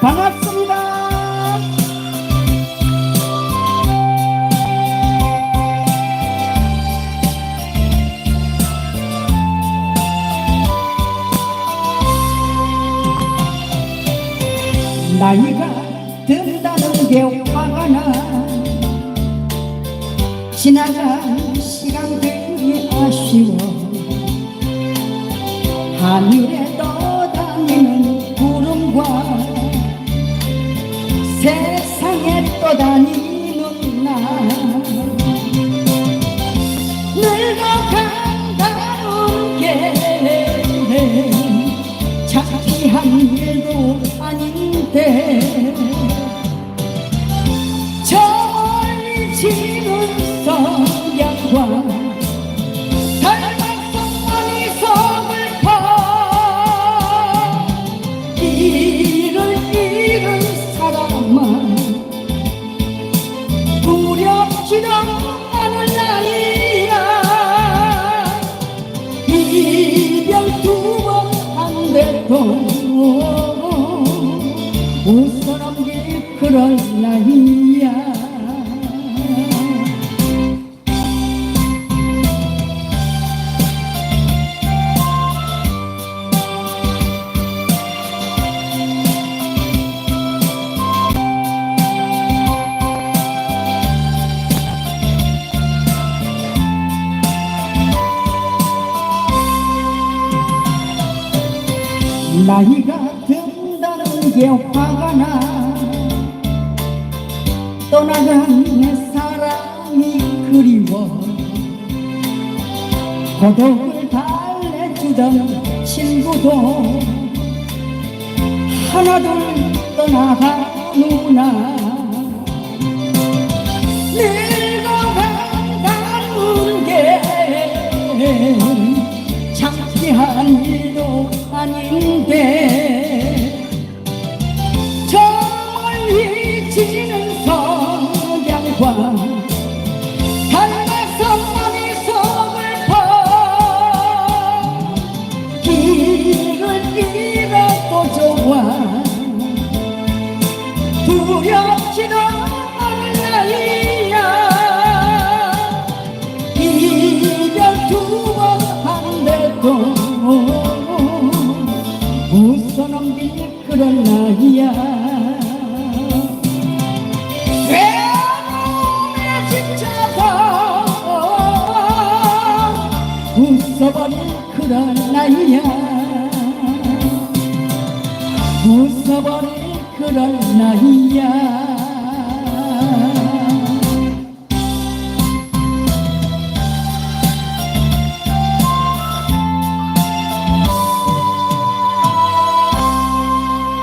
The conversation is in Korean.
반갑습니다. 나이가 든다는 게 화가 나 지나간 시간들이 아쉬워 하늘에 세상에 떠다니는 나 늙어간 웃어 넘길 그런 나이야. 나이가 든 다는 게 화가 나. 떠나간 내 사랑이 그리워. 고독을 달래주던 친구도 하나둘 떠나가누나. 늙 두렵지도 않을 나이야 이별 두번 한 대도 웃어 넘길 그런 나이야 지쳐서 웃어버릴 그런 나이야. 웃어버릴 그런 나이야